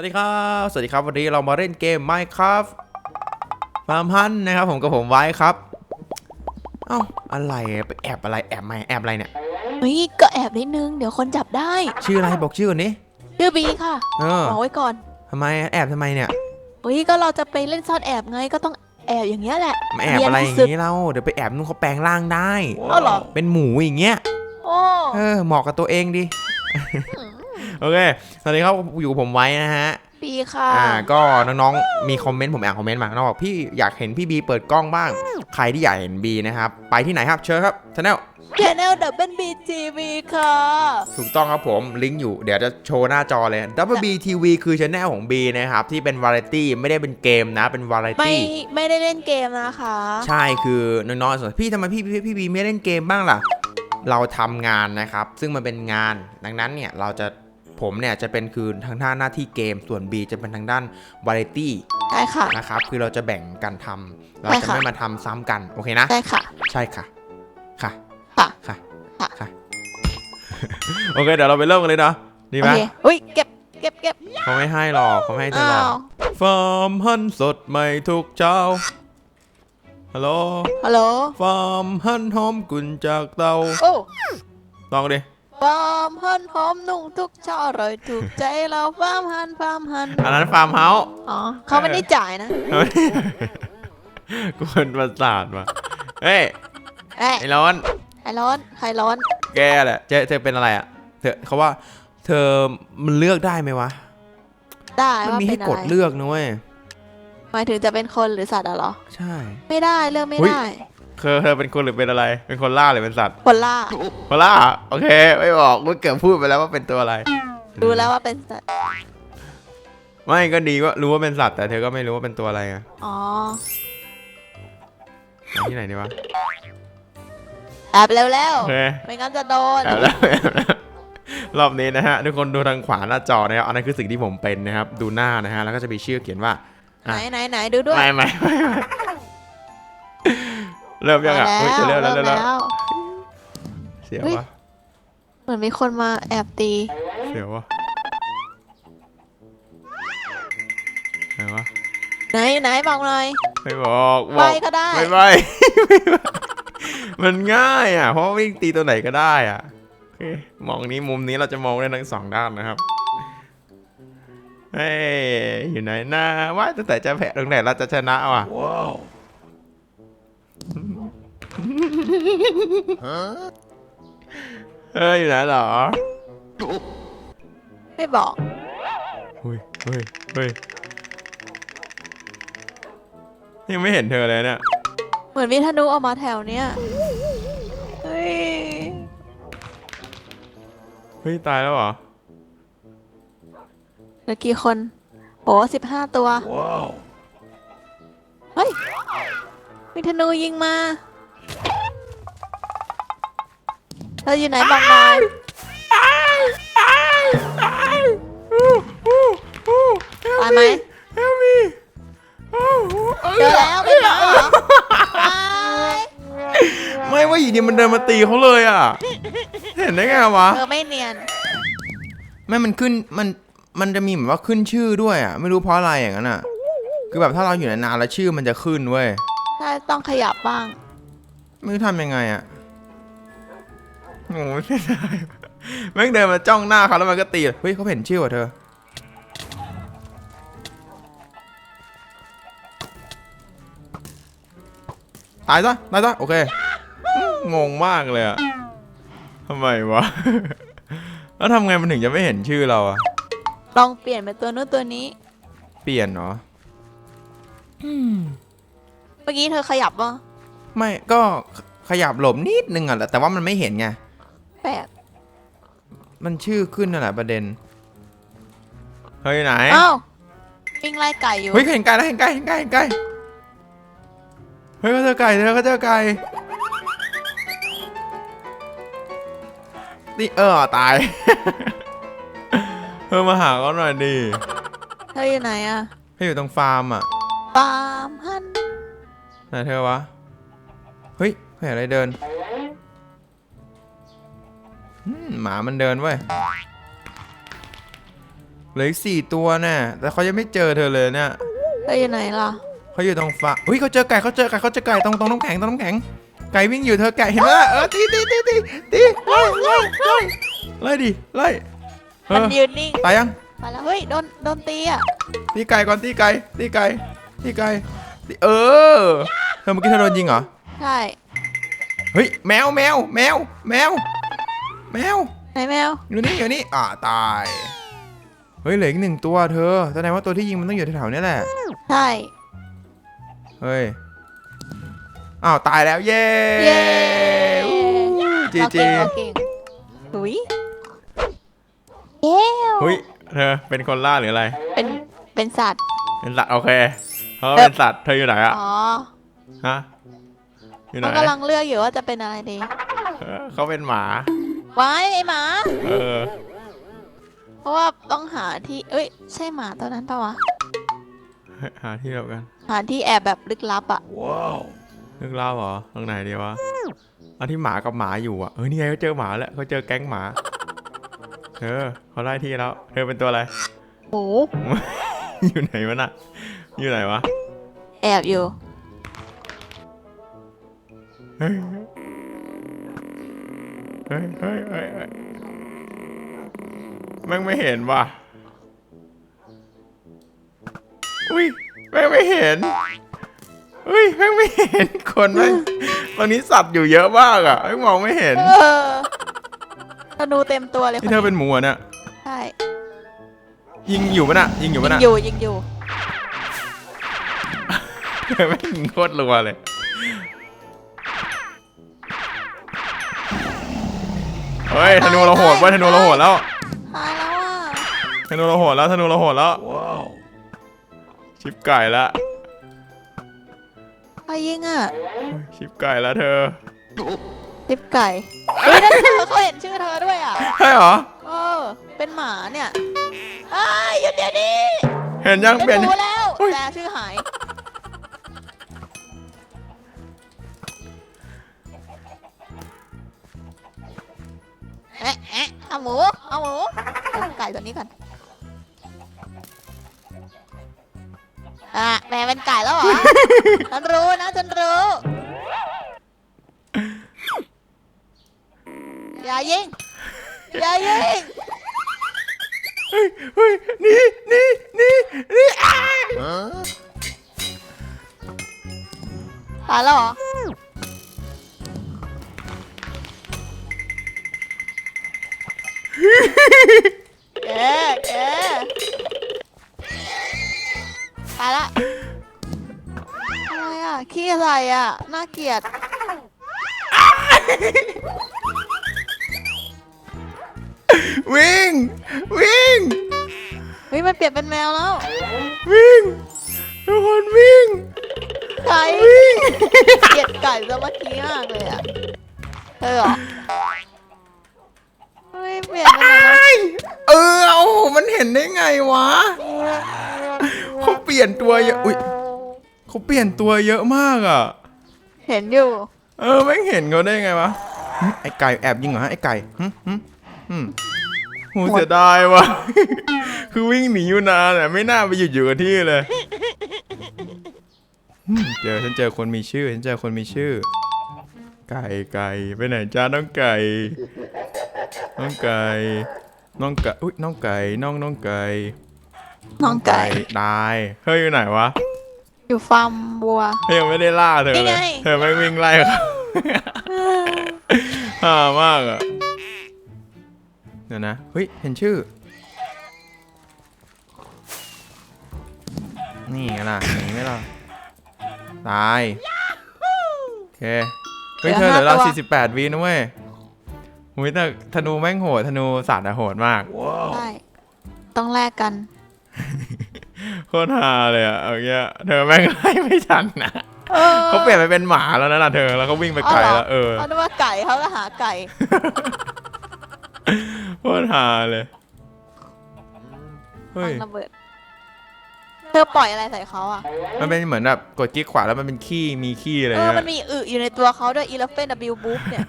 วัสดีครับ สวัสดีครับ วันนี้เรามาเล่นเกม Minecraft ฟาร์มฮันนะครับผมกับผมไว้ครับ เอ้าอะไรอะไปแอบอะไรแอบไม่แอบอะไรเนี่ย เฮ้ยก็แอบนิดนึง เดี๋ยวคนจับได้ชื่ออะไรบอกชื่อก่อนนี้ชื่อบีค่ะเออบอกไว้ก่อนทำไมแอบทำไมเนี่ยเฮ้ยก็เราจะไปเล่นซ่อนแอบไงก็ต้องแอบอย่างเงี้ยแหละมาแอบอะไรอย่างเรียนรู้สึกนี้เราเดี๋ยวไปแอบนู่นเขาแปลงร่างได้อ้าวเหรอเป็นหมูอย่างเงี้ยโอ้เออเหมาะกับตัวเองดิ โอเคสวัสดีครับอยู่กับผมไว้นะฮะบีค่ะ อ่าก็น้องๆ มีคอมเมนต์ผมอ่านคอมเมนต์มาน้องบอกพี่อยากเห็นพี่บีเปิดกล้องบ้าง ใครที่อยากเห็นบีนะครับ ไปที่ไหนครับเชิญครับชาแนลแชนแนลดับเบิลบีทีวีค่ะ ถูกต้องครับผมลิงก์อยู่เดี๋ยวจะโชว์หน้าจอเลย WB TV คือช anel ของ B นะครับ ที่เป็นวาไรตี้ไม่ได้เป็นเกมนะ เป็นวาไรไม่ตี้ ไม่ได้เล่นเกมนะคะ ใช่คือน้องๆสนพี่ทำไมพี่พี่พี่บีไม่เล่นเกมบ้างล่ะ เราทำงานนะครับ ซึ่งมันเป็นงานดังนั้นเนี่ยเราจะ ผมเนี่ยจะเป็นคือทางด้านหน้าที่เกมส่วน B จะเป็นทางด้านวาไรตี้ได้ค่ะ นะครับ คือเราจะแบ่งกันทำเราได้จะค่ะ ไม่มาทำซ้ำกันโอเคนะ ได้ค่ะ ใช่ค่ะ ค่ะ ค่ะค่ะ ค่ะ ค่ะ โอเค เดี๋ยวเราไปเริ่มกันเลยเนาะดีโอไหมเคอุ้ยเก็บเก็บเก็บเขาไม่ให้หรอกเขาไม่ให้เธออ้าหรอกวฟาร์มฮันสดใหม่ทุกเช้า ฮัลโหลฮัลโหลฟาร์มฮันหอมกุนจากเตาโอ้ลองดิ ฟาร์มฮันหอมนุ่งทุกเช้าอร่อยถูกใจเราฟาร์มฮันฟาร์มฮันอันนั้นฟาร์มเฮาส์ อ๋อเขาไม่ได้จ่ายนะกวนประสาทมาเฮ้ยเอ้ยไอ้ร้อนใครร้อนใครร้อน แกแหละเจ๊เธอเป็นอะไรอะ เธอเขาว่า เธอมันเลือกได้ไหมวะ ได้มันว่ามีเป็ให้นอะกดไรเลือกนะเว้ย หมายถึงจะเป็นคนหรือสัตว์อะเหรอ ใช่ ไม่ได้เลือกไม่อุ๊ยได้ เธอเธอเป็นคนหรือเป็นอะไร เป็นคนล่าหรือเป็นสัตว์ คนล่า คนล่า โอเค ไม่บอกเมื่อเกือบพูดไปแล้วว่าเป็นตัวอะไร รู้แล้วว่าเป็นสัตว์ ไม่ก็ดีว่ารู้ว่าเป็นสัตว์แต่เธอก็ไม่รู้ว่าเป็นตัวอะไรไงอ๋อเอาที่ไหนดีวะแอบเร็วแล้วโอเคไม่งั้นจะโดน แอบแล้วแอบแล้วรอบนี้นะฮะ ทุกคนดูทางขวาหน้าจอนะครับอันนั้นคือสิ่งที่ผมเป็นนะครับ ดูหน้านะฮะ แล้วก็จะมีชื่อเขียนว่า ไหนไหนไหนดูด้วย ไม่ไม่ไม่ไม่ เริ่มยังอะมาเฮ้ยจะเริ่มแล้วเริ่เริ่มมแล้วแล้ว เสียวเฮ้ยวะเหมือนมีคนมาแอบตี เสียววะไหนวะไหนไหนบอกหน่อยไม่บอกบไปอกก็ได้ ไม่ไม่ มันง่ายอะ เพราะว่าวิ่งตีตัวไหนก็ได้อะโอเคมองนี้มุมนี้เราจะมองได้ทั้งสองด้านนะครับ เฮ้ยอยู่ไหนนะว่าตั้งแต่จะแพ้ตรงไหนเราจะชนะว่ะ เฮ้ยอยู่ไหนเหรอไม่บอกเฮ้ยเฮ้ยเฮ้ยยังไม่เห็นเธอเลยเนี่ย เหมือนมีธนูออกมาแถวเนี้ยเฮ้ยเฮ้ย ตายแล้วเหรอ เหลือกี่คนโอ้สิบห้าตัวเฮ้ย มีธนูยิงมาเธออยู่ไหนบอกหน่อยตายไหม Help me เจอแล้วเป็นหมาเหรอตายไม่ว่าอยู่ดีมันเดินมาตีเขาเลยอะ เห็นได้ไงวะ เธอไม่เนียนไม่มันขึ้นมันมันจะมีเหมือนว่าขึ้นชื่อด้วยอะ ไม่รู้เพราะอะไรอย่างนั้นอะ คือแบบถ้าเราอยู่นานๆแล้วชื่อมันจะขึ้นเว้ย ใช่ต้องขยับบ้าง ไม่รู้ทำยังไงอะโอ้ยไม่ได้แม่งเดินมาจ้องหน้าเขาแล้วมันก็ตีเฮ้ยเขาเห็นชื่อว่ะเธอ ตายซะตายซะโอเค งงมากเลยอะทำไมวะ แล้วทำไงมันถึงจะไม่เห็นชื่อเราอะลองเปลี่ยนเป็นตัวนู้นตัวนี้ เปลี่ยนเหรอเมื่ อกี้เธอขยับป่ะไม่ก็ขยับหลบนิดนึงอะแต่ว่ามันไม่เห็นไง แปลกมันชื่อขึ้นนั่นแหละประเด็น เฮ้ยไหน อ้าววิ่งไล่ไก่อยู่ เฮ้ยเห็นไก่แล้วเห็นไก่เห็นไก่เห็นไก่เฮ้ยเขาเจอไก่เธอเขาเจอไก่นี่เออตาย เธอมาหาเขาหน่อยดิเธออยู่ไหนอะเขาอยู่ตรงฟาร์มอะ ปาล์มฮัน ไหนเธอวะ เฮ้ยเขาเห็นอะไรเดินอืมหมามันเดินเว้ยเหลืออีกสี่ตัวน่ะ แต่เขายังไม่เจอเธอเลยเนี่ยเธออยู่ไหนล่ะเขาอยู่ตรงฟ้าเฮ้ยเขาเจอไก่เขาเจอไก่เขาเจอไก่ตรงตรงน้ำแข็งตรงน้ำแข็ง ไก่วิ่งอยู่เธอไก่เห็นไหมล่ะเออตีตีตีตีตีไล่ไล่ไล่ไล่ดิไล่เอมันอยืนนิ่งตายยังไปแล้วเฮ้ยโดนโดนตีอะตีไก่ก่อนตีไก่ตีไก่ตีไก่ตี เออเธอเมื่อกี้เธอโดนยิงเหรอ ใช่ เฮ้ยแมวแมวแมวแมวแมวไหนแมว อยู่นี่อยู่นี่อ่าตาย เฮ้ยเหลืออีกหนึ่งตัวเธอแสดงว่าตัวที่ยิงมันต้องอยู่แถวๆนี้แหละ ใช่ เฮ้ย อ้าว ตายแล้ว เย้เย้จีเราจีเก่งเราเก่งหุยเย้เฮ้ย เธอเป็นคนล่าหรืออะไร เป็น เป็นสัตว์ เป็นสัตว์โอเค เขาเออเป็นสัตว์เธออยู่ไหนอะอ๋อฮะอยู่ไหนมันกำลังเลือกอยู่ว่าจะเป็นอะไรดีเออเขาเป็นหมา ไว้ไอหมา เออ เพราะว่าต้องหาที่ เอ้ย ใช่หมาตัวนั้นปะวะ หาที่เดียวกัน หาที่แอบแบบลึกลับอะเรื่องเล่าเหรอตรงไหนดีวะเอาที่หมากับหมาอยู่อะเออนี่ไงเขาเจอหมาแล้วเขาเจอแก๊งหมาเธอเขาได้ที่แล้วเธอเป็นตัวอะไร หมู อยู่ไหนวะน่ะ อยู่ไหนวะแอบอยู่ เฮ้ยเฮ้ยเฮ้ยเฮ้ยเฮ้ยแม่งไม่เห็นว่ะอุ้ยแม่งไม่เห็นอุ้ยแม่งไม่เห็นคนแม่งตอนนี้สัตว์อยู่เยอะมากอะแม่งมองไม่เห็นเออธนูเต็มตัวเลยนี่เธอเป็นหมูเหรอเนี่ยใช่ยิงอยู่ปะน่ะยิงอยู่ยิปะงน่ะอยู่ยิงอยู่ แม่งยิงโคตรรัวเลย เฮ้ยธนูเราโหดเว้ยธนูเราโหดแล้วตายแล้วอะธนูเราโหดแล้วธนูเราโหดแล้ว ชิปไก่ละใครยิงอะชิปไก่ละเธอทิปไก่เฮ้ยนั่นเธอเขาเห็นชื่อเธอด้วยอะใช่เหรอ เออเป็นหมาเนี่ยอ้ายหยุดเดี๋ยวนี้ เห็นยังเปเป็ลี่ยนนหมูแล้วอุ๊ยแต่ชื่อหาย เอาหมู เอาหมูเอาไก่ตัวนี้ก่อน อะแม่เป็นไก่แล้วเหรอ ฉันรู้นะฉันรู้ อย่ายิง อย่ายิง เฮ้ยเฮ้ยหนี่นี่นี่นี่อ้ายตายแล้วเหรอ แกแกตายละอะไรอะขี้อะไรอะน่าเกลียดวิ่ง วิ่งเฮ้ยมันเปลี่ยนเป็นแมวแล้ววิ่ง ทุกคนวิ่ง ไก่วิ่ง เกลียดไก่ซะเมื่อกี้มากเลยอะเธอเหรอ เฮ้ยเปลี่ยนเป็นแมวเออโอ้โหมันเห็นได้ไงวะเขาเปลี่ยนตัวเยอะอุ้ยเขาเปลี่ยนตัวเยอะมากอะ เห็นอยู่ เออแม่งเห็นเขาได้ไงวะหึไอไก่แอบยิงเหรอฮะไอไก่หึหึหึโหเสียดายวะ คือวิ่งหนีอยู่นานอะไม่น่าไปหยุดอยู่กับที่เลยหึเจอฉันเจอคนมีชื่อฉันเจอคนมีชื่อ ไก่ไก่ไปไหนจ้าน้องไก่ น้องไก่ น้องไก่อุ้ยน้องไก่น้องน้องไก่ น้องไก่ ตาย เฮ้ยอยู่ไหนวะ อยู่ฟาร์มวัว เฮ้ยยังไม่ได้ล่าเธอนี่เลไงยเธอไม่วิ่งไล่เขาฮ่ามากอะ เดี๋ยวนะ เฮ้ย เห็นชื่อ นี่ไงล่ะหนีไหมล่ะ ตาย โอเค เฮ้ยเธอเหลือเรา48วินะเว้ยหุยแต่ธนูแม่งโหดธนูสัตว์อะโหดมากใช่ต้องแลกกันโคตรฮาเลยอะเอาเงี้ยเธอแม่งไล่ไม่ทันนะเออเขาเปลี่ยนไปเป็นหมาแล้วนะล่ะเธอแล้วเขาวิ่งไปไกลแล้วเออเขาคิดว่าไก่เขาก็หาไก่โคตรฮาเลยเฮ้ยวางระเบิด เธอปล่อยอะไรใส่เขาอะมันเป็นเหมือนแบบกดคลิกขวาแล้วมันเป็นขี้มีขี้อะไรเออเงี้ยมันมีอึอยู่ในตัวเขาด้วย Elephant W Boop เนี่ย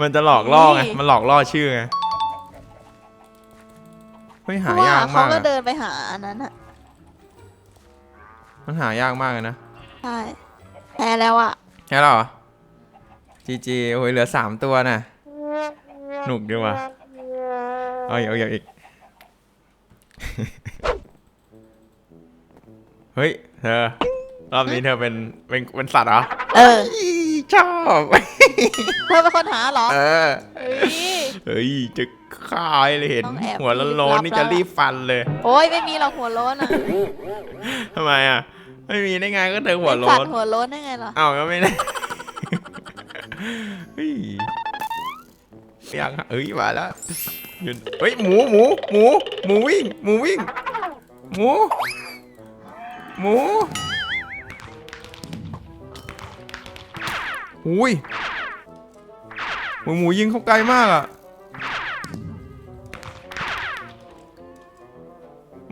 มันจะหลอกล่อไงนี่ มันหลอกล่อชื่อไงเฮ้ยฮ้ยเพหาราะว่ายากเขามากก็อะเดินไปหาอันนั้นอะมันหายากมากเลยนะใช่แพ้แล้วอะแค่เหรอจีจีโอ้ยเหลือสามตัวน่ะหนุกดีว่ะเอาอีกเอาอีกเอาอีก เฮ้ยเธอรอบนี้เธอเป็นเป็นเป็นสัตว์เหรอเอออีชอบ เธอเป็นคนหาเหรอเออ เฮ้ย เฮ้ยจะฆ่าให้เลยเห็น ต้องแอบหัวละโลนๆนี่รีบรับจะรีบฟันเลยโอ้ยไม่มีหรอกหัวโล้นอะทำไมอะ ไม่มีได้ไงก็เธอหัวเป็นโลสัตนว์หัวโล้นได้ไงล่ะอ้าวก็ไม่ได้ เฮ้ยอยากเฮ้ยมาแล้วหยุดเฮ้ยหมูหมูหมูหมูวิ่งหมูวิ่งหมู หมูอุ้ยหมูหมูยิงเขาไกลมากอะ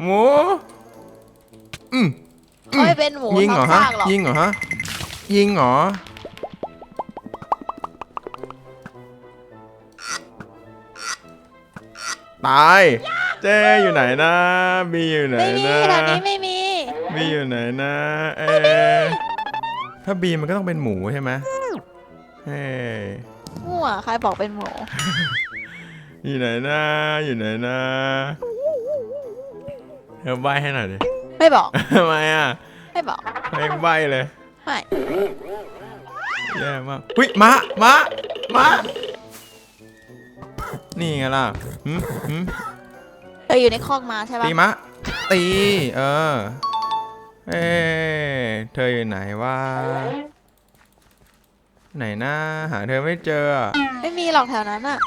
หมูอืมเขาไม่เป็นหมูยิงเหรอท้ฮะซากหรอกยิงเหรอฮะ ยิงเหรอ ตาย เจ๊อยู่ไหนนะบีอยู่ไหนไม่มีนะแถวนี้ไม่มี บีอยู่ไหนนะเออถ้าบีมันก็ต้องเป็นหมูใช่ไหมเฮ้ยมั่วใครบอกเป็นหมูอยู่ไหนนะอยู่ไหนนะเธอใบให้หน่อยดิไม่บอกทำไมอะไม่บอกเพลงใบเลยไม่แย่มากหุ้ยมะมะมะนี่ไงล่ะหืมหืมเธออยู่ในคอกมาใช่ปะตีมะตี เออ เอ้เธออยู่ไหนวะ ไหนนะหาเธอไม่เจออะไม่มีหรอกแถวนั้นอะ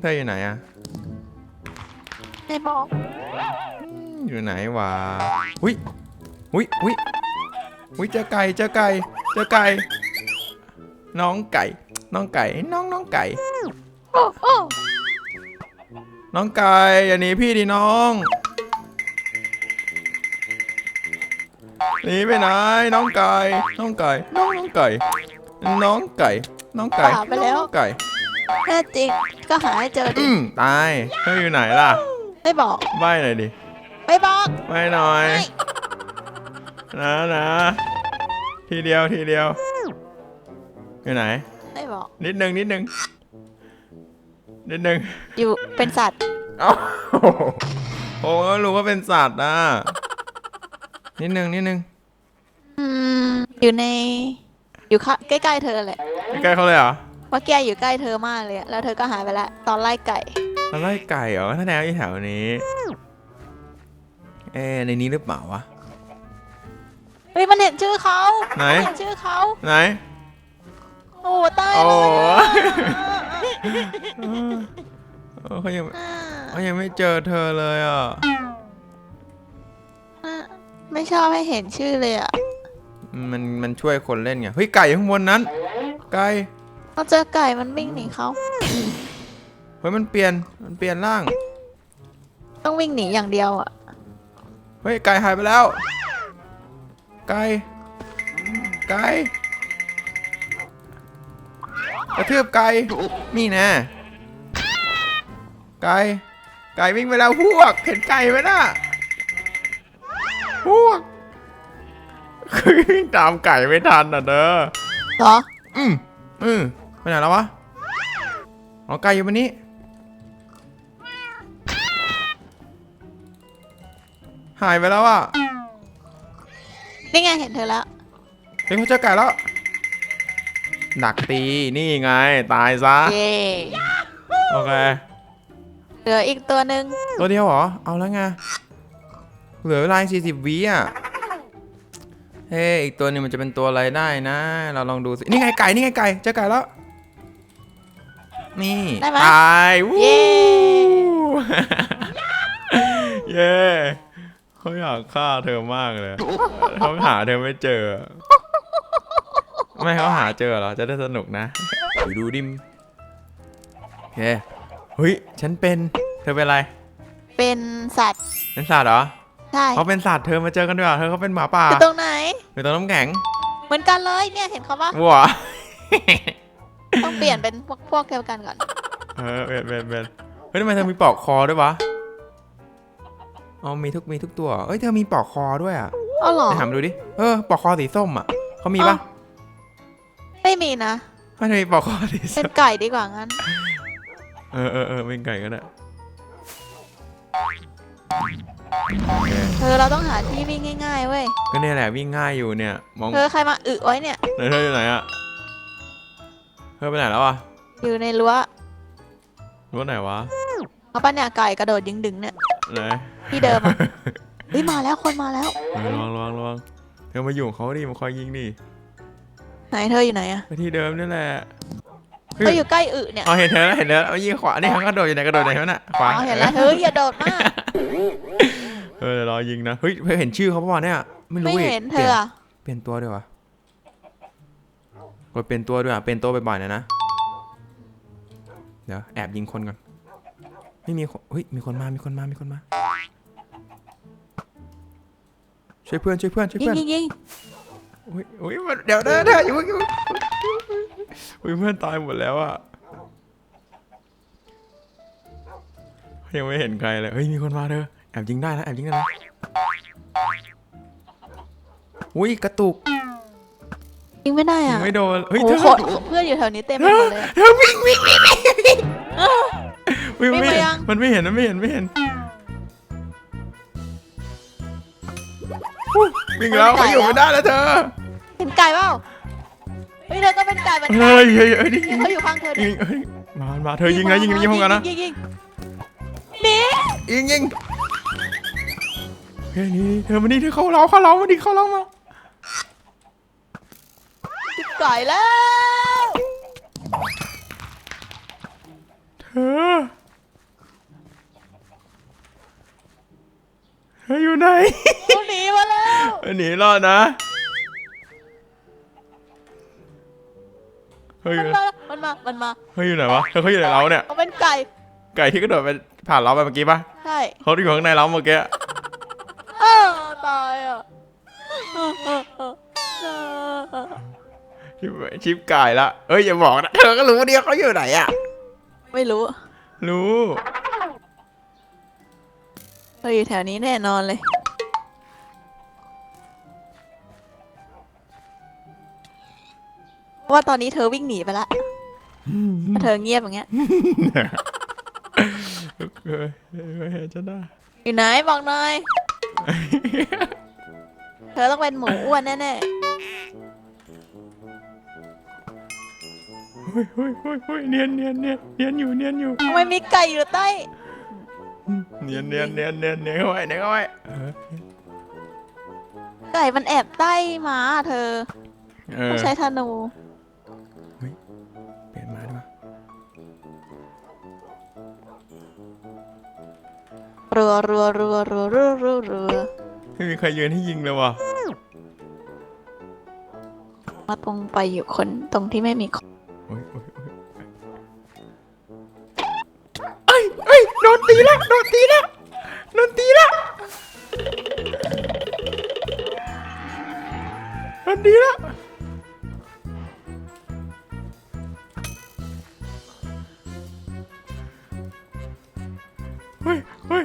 เธออยู่ไหนอะไม่บอกอยู่ไหนวะหุ้ยหุ้ยหุ้ยหุ้ยเจอไก่เจอไก่เจอไก่ น้องไก่ น้องไก่ น้องน้องไก่โอ้โอ้น้องไก่อย่าหนีพี่ดิน้อง หนีไปไหนน้องไก่น้องไก่น้องน้องไก่ น้องไก่ น้องไก่น้องไก่แน่จริงก็หาให้เจอดิอืมตายเธออยู่ไหนล่ะไม่บอกใบหน่อยดิไม่บอกใบหน่อยไม่นะนะทีเดียวทีเดียว อยู่ไหน ไม่บอก นิดนึงนิดนึงนิดนึงอยู่เป็นสัตว์ เอ้าโอ้ก็รู้ว่าเป็นสัตว์นะ นิดนึงนิดนึงอืมอยู่ใน อยู่ข้างใกล้ๆเธอแหละใกล้ๆเขาเลยเหรอเมื่อกี้อยู่ใกล้เธอมากเลยอะแล้วเธอก็หายไปแล้วตอนไล่ไก่อะไรไก่เหรอถ้าแนวอยู่แถวนี้ เอ๊ะในนี้หรือเปล่าวะ เฮ้ยมันเห็นชื่อเขาไหน มัเห็นชื่อเขาไหน โอ้ตายโอ้ เลยอะเออเขายังอ่าเขายังไม่เจอเธอเลยอะอ่า ไม่ชอบให้เห็นชื่อเลยอะมันมันช่วยคนเล่นไงเฮ้ยไก่อยู่ข้างบนนั้น ไก่เราเจอไก่มันวิ่งหนีเขาเฮ้ยมันเปลี่ยนมันเปลี่ยนร่าง ต้องวิ่งหนีอย่างเดียวอะเฮ้ยไก่หายไปแล้ว ไก่ไก่กระทืบไก่นี่แน่ไก่ไก่วิ่งไปแล้วพวกเห็นไก่ไหมน่ะ พวกคือวิ่งตามไก่ไม่ทันอะเด้อเหรออืมอืมไปไหนแล้ววะอ๋อไก่อยู่บนนี้ หายไปแล้วอะนี่ไงเห็นเธอแล้วเฮ้ยเขาเจอไก่แล้วดักตีนี่ไง ตายซะ เย่โอเค เหลืออีกตัวหนึ่งตัวเดียวเหรอ เอาแล้วไง เหลือเวลาสี่สิบวิอะ เฮ้ยอีกตัวหนึงมันจะเป็นตัวอะไรได้นะ เราลองดูสิ นี่ไงไก่ นี่ไงไก่ เจอไก่แล้ว นี่ได้ไหมตายวู้เย้เย้เขาอยากฆ่าเธอมากเลยเขาหาเธอไม่เจอ ไม่เขาหาเจอเหรอ จะได้สนุกนะไปดูดิมโอเคเฮ้ย ฉันเป็น เธอเป็นอะไร เป็นสัตว์ เป็นสัตว์เหรอ ใช่เขาเป็นสัตว์เธอมาเจอกันด้วยเหรอเธอเขาเป็นหมาป่าอยู่ตรงไหน อยู่ตรงน้ำแข็งเหมือนกันเลยเนี่ยเห็นเขาปะวัวต้องเปลี่ยนเป็นพวกพวกเดียวกันก่อน เออเบ็ดเบ็ดเบ็ดเฮ้ยทำไมเธอมีปลอกคอด้วยวะอ๋อมีทุกมีทุกตัวเอ้ยเธอมีปลอกคอด้วยอะอ๋อเหรอ ไปถามดูดิเออปลอกคอสีส้มอะเขามีปะไม่มีนะ ไม่ได้มีปลอกคอสีเป็ส้นมไก่ดีกว่างั้น เออเออเออเป็นไก่ก็ได้โอ เคเธอเราต้องหาที่วิ่งง่ายๆเว้ยก็เนี่ยแหละวิ่งง่ายอยู่เนี่ย มองเธอใครมาอึไว้เนี่ย ไหนเธออยู่ไหนอะเธอไปไหนแล้วอะอยู่ในรั้วรู้ไหนวะเขาปะเนี่ยไก่กระโดดยิงดึงเนี่ยไหนที่เดิมอะเฮ้ยมาแล้วคนมาแล้วเออระวังระวังระวังเธอมาอยู่ของเขาดิมาคอยยิงดิไหนเธออยู่ไหนอะไปที่เดิมนี่แหละเธออยู่ใกล้อึเนี่ยเอาเห็นเธอแล้วเห็นเธอแล้วเอายิงขวานี่เขากระโดดอยู่ไหนกระโดดไหนวะน่ะขวาอ๋อเห็นแล้วเฮ้ยอย่าโดดมากเออเดี๋ยวรอยิงนะ เฮ้ยเธอเห็นชื่อเขาปะวะเนี่ย ไม่รู้ไม่อีกเห็นเธปลี่อยนอะเปลี่ยนตัวด้วยวะกดเปลี่ยนตัวด้วยอะ เปลี่ยนตัวบ่อยๆหนะนะ เดี๋ยวแอบยิงคนก่อน ไม่มีคนเฮ้ย มีคนมา มีคนมา มีคนมา ช่วยเพื่อน ช่วยเพื่อน ช่วยยิงเพื่อน ยิงยิงอุ้ยอุ้ยมันเดี๋ยวเดี๋ยวเดี๋ยวอย่าเพิ่งอย่าเพิ่งอุ้ยเพื่อนตายหมดแล้วอะยังไม่เห็นใครเลยเฮ้ยมีคนมาเธอ แอบยิงได้นะแอบยิงได้นะอุ้ยกระตุกยิงไม่ได้ยิอะงไม่โดนเฮ้ยโอ้เธโหอโคตรเพื่อนอยู่แถวนี้เต็มไปหมดเลยอะเธอวิ่งวิ่งวิ่งวิ่งวิ่งอุ๊ยมันไม่วิ่งมาเห็นยัง มันไม่เห็นมันไม่เห็นไม่เห็นอุ๊ยวิ่งแล้วเขาอยู่ไม่ได้แล้วเธอเห็นไก่เปล่าเฮ้ยเธอก็เป็นไก่เหมือนกันเฮ้ยเฮ้ยเฮ้ยนี่เนี่ยเขาอยู่ข้างเธอยิเนี่ยงเฮ้ยมามาเธอยิงนะยิงยิงพร้อมกันนะยิงยิงหนียิงยิงเฮ้ย นี่เธอมานี่เธอเข้าเราเข้าเรามาดิเข้าเรามาไก่แล้ว เธอเธออยู่ไหนเขาหนีมาแล้วหนีรอดนะเฮ้ยมันมามันมามันมาเฮ้ยอยู่ไหนวะเธอเขาอยู่ในเราเนี่ยเขาเป็นไก่ไก่ที่กระโดดไปผ่านเราไปเมื่อกี้ปะใช่เขาอยู่ข้างในเราเมื่อกี้อ้าว ตายอะชิปชิปไก่ละ เอ้ยอย่าบอกนะ เธอก็รู้ว่าเดียวเขาอยู่ไหนอะไม่รู้ รู้เราอยู่แถวนี้แน่นอนเลยเพราะว่าตอนนี้เธอวิ่งหนีไปละถ้าเธอเงียบอย่างเงี้ยเฮ้ยเฮ้ยจะได้อยู่ไหนบอกหน่อย เธอต้องเป็นหมูอ้วนแน่เฮ้ยเฮ้ยเฮ้ยเฮ้ยเนียนเนียนเนียนเนียนอยู่เนียนอยู่ ๆทำไมมีไก่อยู่ใต้ เนียนเนียนเนียนเนียนเนียนเข้าไปเนียนเข้าไปเออไก่มันแอบใต้หมาเธอเออต้องใช้ธนู รัวรัวรัวรัวรัวรัวรัวไม่มีใครยืนให้ยิงเลยว่ะมาตรงไปอยู่คนตรงที่ไม่มีคนโอ้ยโอ้ยโอ้ยเอ้ยเอ้ยโดนตีแล้วโดนตีแล้วโดนตีแล้วโดนตีแล้วเฮ้ยเฮ้ย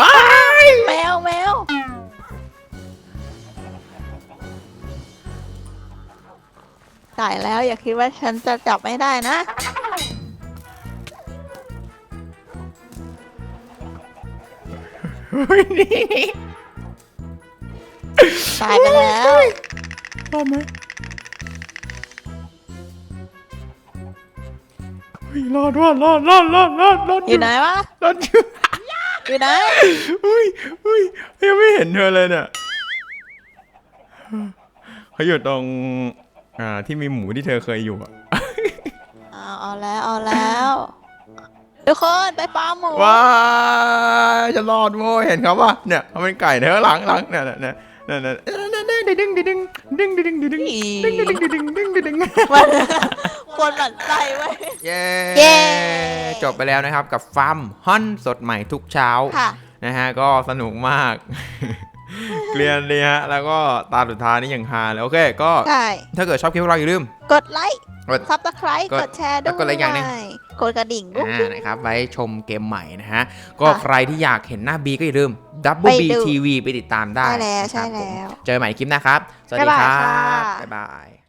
อ้ายแมวแมวตายแล้วอย่าคิดว่าฉันจะจับไม่ได้นะเฮ้ยนี่นี่ตายไปแล้วรอดไหม เฮ้ยรอดรอดรอดรอดรอดรอดรอดอยู่ไหนวะรอดอยู่อยู่ไหนอุ้ยอุ้ยยังไม่เห็นเธอเลยเนี่ยเขาอยู่ตรงอ่าที่มีหมูที่เธอเคยอยู่อะเอาเอาแล้วเอาแล้วทุกคนไปฟาร์มหมูว้ายจะรอดโว้ยเห็นเขาปะเนี่ยเขาเป็นไก่เธอหลังหลังเนี่ยเนี่ยเนี่ยเนี่ยเนี่ยดึงดึงดึงดึงดึงดึงดึงดึงดึงดึงดึงดึงดึงดึงดึงมัน คนหมั่นไส้ไว้ย เย้เย้ จบไปแล้วนะครับกับฟาร์มฮอนสดใหม่ทุกเช้า ค่ะ นะฮะก็สนุกมาก เกลียนเลยฮะ แล้วก็ตาสุดท้ายนี่ยังฮาเลยโอเค ก็ใช่ ถ้าเกิดชอบคลิปพวกเราอย่าลืม กดไลค์กดซับสไครต์กดกดแชร์ด้แล้ววยกดอะไรอย่างหนึ่ง กดกระดิ่งกุ๊กอ่านะครับไว้ชมเกมใหม่นะฮะ ก็ค่ะใครที่อยากเห็นหน้าบีก็อย่าลืมไป Double B ดู TV ไปติดตามได้ใช่แล้วนะครับใช่ผมแล้วเจอกันใหม่คลิปหน้าครับ สวัสดีคบ๊ายรับายค่ะบบ๊ายบาย